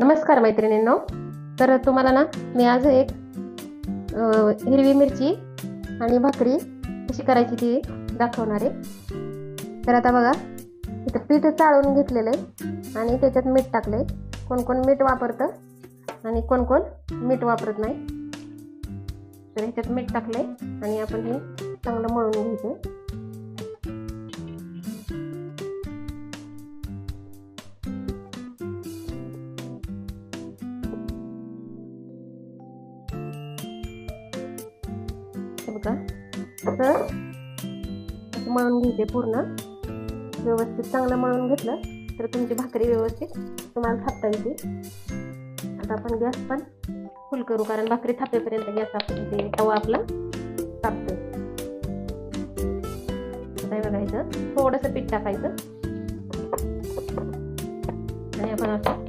नमस्कार मैत्रिणींनो. तर तुम्हाला ना मी आज एक हिरवी मिरची आणि भाकरी कशी करायची ती दाखवणार आहे. तर आता बघा इथं पीठ चाळून घेतलेलं आहे आणि त्याच्यात मीठ टाकलं आहे कोण कोण मीठ वापरतं आणि कोण कोण मीठ वापरत नाही. तर ह्याच्यात मीठ टाकलं आहे आणि आपण हे चांगलं मळून घ्यायचं. का बघा असं असं मळून घ्यायचे पूर्ण. व्यवस्थित चांगलं मळून घेतलं तर तुमची भाकरी व्यवस्थित तुम्हाला थापता येते. आता आपण गॅस पण फुल करू कारण भाकरी थापेपर्यंत गॅस आपण ते तवा आपला तापतो काय बघायचं थोडंसं पीठ टाकायचं. आणि आपण असं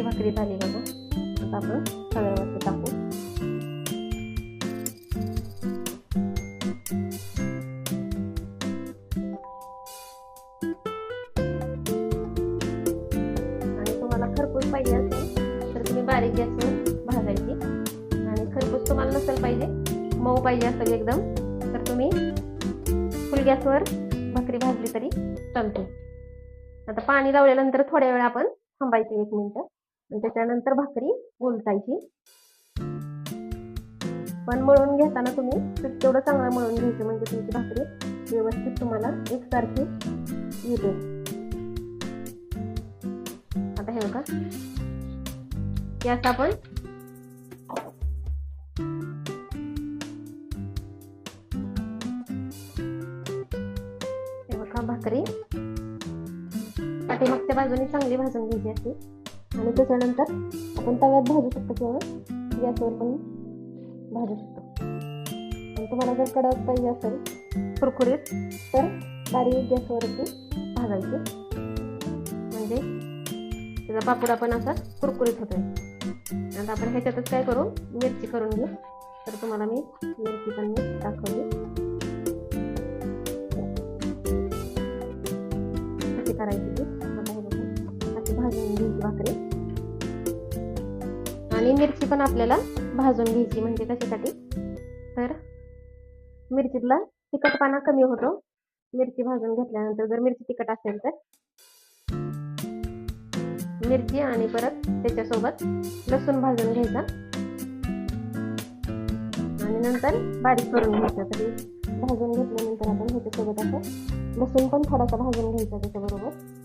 करून भाकरी झाली बघा. आता आपण सगळ्यावरती टाकू. आणि तुम्हाला खरपूस पाहिजे असेल तर तुम्ही बारीक गॅसवर भाजायची. आणि खरपूस तुम्हाला नसेल पाहिजे मऊ पाहिजे असेल एकदम तर तुम्ही फुल गॅसवर भाकरी भाजली तरी चालते. आता पाणी लावल्यानंतर थोड्या वेळ आपण थांबायचं एक मिनटं. त्याच्यानंतर भाकरी गोलतायची पण मळून घेताना तुम्ही पीठ तेवढं चांगलं मळून घ्यायचं म्हणजे तुमची भाकरी व्यवस्थित तुम्हाला एकसारखी येते. आता हे बघा. गॅस आपण हे बघा भाकरी. पाठीमागच्या बाजूने चांगली भाजून घ्यायची असते. आणि त्याच्यानंतर आपण तव्यात भाजू शकतो किंवा गॅसवर पण भाजू शकतो. आणि तुम्हाला जर कडक पाहिजे असेल कुरकुरीत तर बारीक गॅसवरती भाजायचे. म्हणजे त्याचा पापुडा पण असा कुरकुरीत होतो आता आपण ह्याच्यातच काय करू? मिरची करून घेऊ. तर तुम्हाला मी मिरची पण मी दाखवली करायची. भाजून घ्यायची भाकरी. आणि मिरची पण आपल्याला भाजून घ्यायची म्हणजे कशासाठी? तर मिरचीतला तिखटपणा कमी होतो. मिरची भाजून घेतल्यानंतर जर मिरची तिखट असेल तर. मिरची आणि परत त्याच्यासोबत लसूण भाजून घ्यायचा. आणि नंतर बारीक करून घ्यायचा तरी. भाजून घेतल्यानंतर आपण ह्याच्यासोबत असं लसूण पण थोडासा भाजून घ्यायचा त्याच्याबरोबर.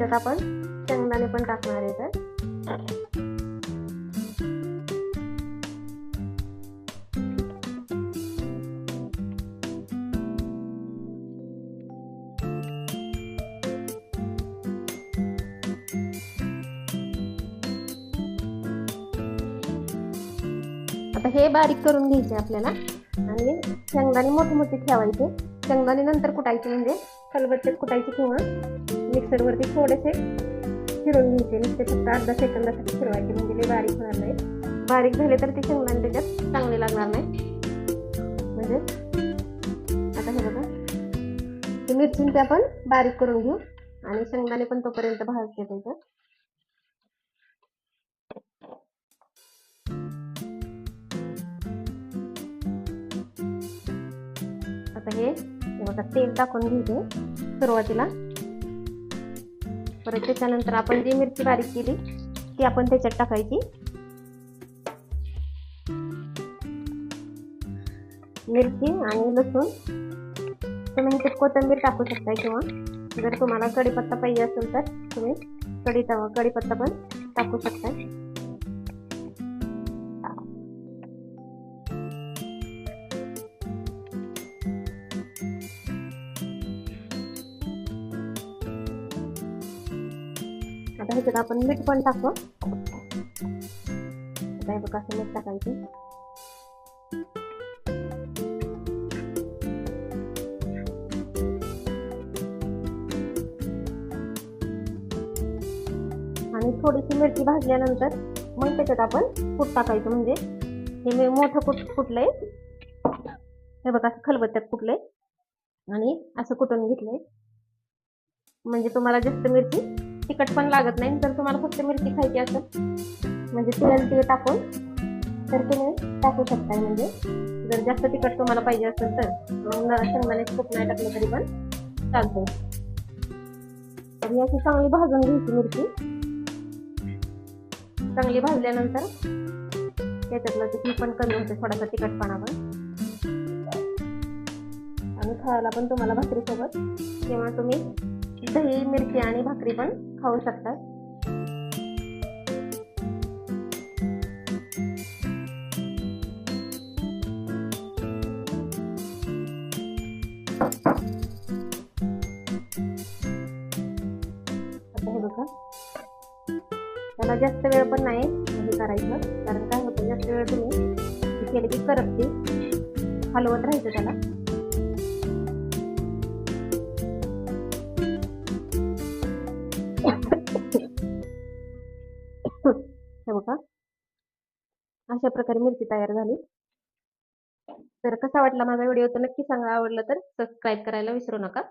त्यात आपण शेंगदाणे पण टाकणार आहे तर आता हे बारीक करून घ्यायचे आपल्याला. आणि शेंगदाणे मोठे मोठे ठेवायचे. शेंगदाणे नंतर कुटायचे म्हणजे खलबत्त्यात कुटायचे किंवा मिक्सरवरती थोडेसे फिरून घ्यायचे. नुसते फक्त अर्धा सेकंदासाठी फिरवायचे. म्हणजे ते बारीक होणार नाही. बारीक झाले तर ते शेंगदाणे त्याच्यात चांगले लागणार नाही. म्हणजे आता हे बघा. ते मिरचींचे आपण बारीक करून घेऊ. आणि शेंगदाणे पण तोपर्यंत भाजते त्याच्यात. आता हे बघा तेल टाकून घेते सुरुवातीला. परत त्याच्यानंतर आपण जी मिरची बारीक केली ती आपण त्याच्यात टाकायची. मिरची आणि लसूण. तुम्ही इथे कोथिंबीर टाकू शकता किंवा जर तुम्हाला कढीपत्ता पाहिजे असेल तर तुम्ही कढी कढीपत्ता पण टाकू शकता आता ह्याच्यात आपण मीठ पण टाकू. आता हे बघा असं मीठ टाकायचं. आणि थोडीशी मिरची भाजल्यानंतर मग त्याच्यात आपण कूट टाकायचं म्हणजे हे मी मोठं कूट कुटलंय. हे बघा असं खलबत्त्यात कुठलंय आणि असं कुटून घेतलंय. म्हणजे तुम्हाला जास्त मिरची तिखट पण लागत नाही. जर तुम्हाला फक्त मिरची खायची असेल म्हणजे तेल ते टाकून तर तुम्ही टाकू शकताय. म्हणजे जर जास्त तिखट तुम्हाला पाहिजे असेल तर मग शेंगदाणे खूप नाही टाकलं तरी पण चालतो तर ही अशी चांगली भाजून घ्यायची मिरची. चांगली भाजल्यानंतर त्याच्यातलं तिखट पण कमी होते थोडासा तिखटपणा पण. आणि खायला पण तुम्हाला भाकरीसोबत किंवा तुम्ही दही मिरची आणि भाकरी पण खाऊ शकतात. आता हे बघा. त्याला जास्त वेळ पण नाही हे करायचं कारण काय होतं जास्त वेळ तुम्ही हे केलं की करपते हलवत राहायचं त्याला. अशा प्रकारे मिरची तयार झाली. तर कसा वाटला माझा व्हिडिओ? तर नक्की सांगा. आवडलं तर सबस्क्राईब करायला विसरू नका.